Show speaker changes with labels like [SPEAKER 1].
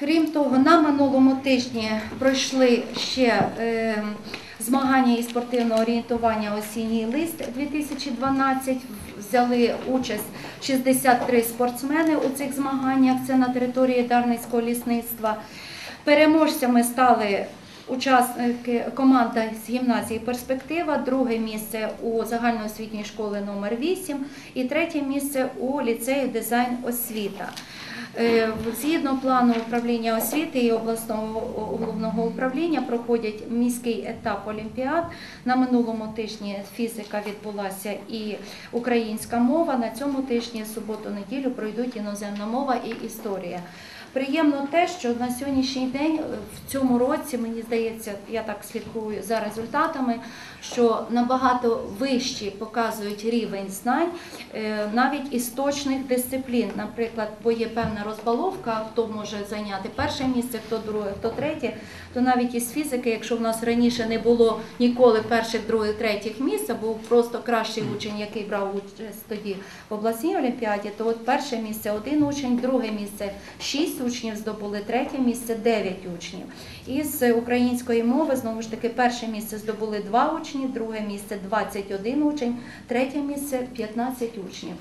[SPEAKER 1] Крім того, на минулому тижні пройшли ще е, змагання із спортивного орієнтування осінній лист 2012. Взяли участь 63 спортсмени у цих змаганнях. Це на території Дарницького лісництва. Переможцями стали учасники команда з гімназії Перспектива, друге місце у загальноосвітній школи номер 8 і третє місце у ліцеї дизайн освіта. Е, Згідно плану управління освіти і обласного головного управління проходять міський етап олімпіад. На минулому тижні фізика відбулася і українська мова. На цьому тижні суботу-неділю пройдуть іноземна мова і історія. Приємно те, що на сьогоднішній день е, в цьому році, мені здається, я так слідкую за результатами, що набагато вищі показують рівень знань е, навіть із точних дисциплін. Наприклад, бо є певна розбаловка, хто може зайняти перше місце, хто друге, хто третє, то навіть із фізики, якщо в нас раніше не було ніколи перших, других, третіх місць, а був просто кращий учень, який брав участь тоді в обласній олімпіаді, то от перше місце один учень, друге місце шість учнів здобули, третє місце дев'ять учнів. Із української мови знову ж таки перше місце здобули два учні, друге місце 21 учень, третє місце 15 учнів.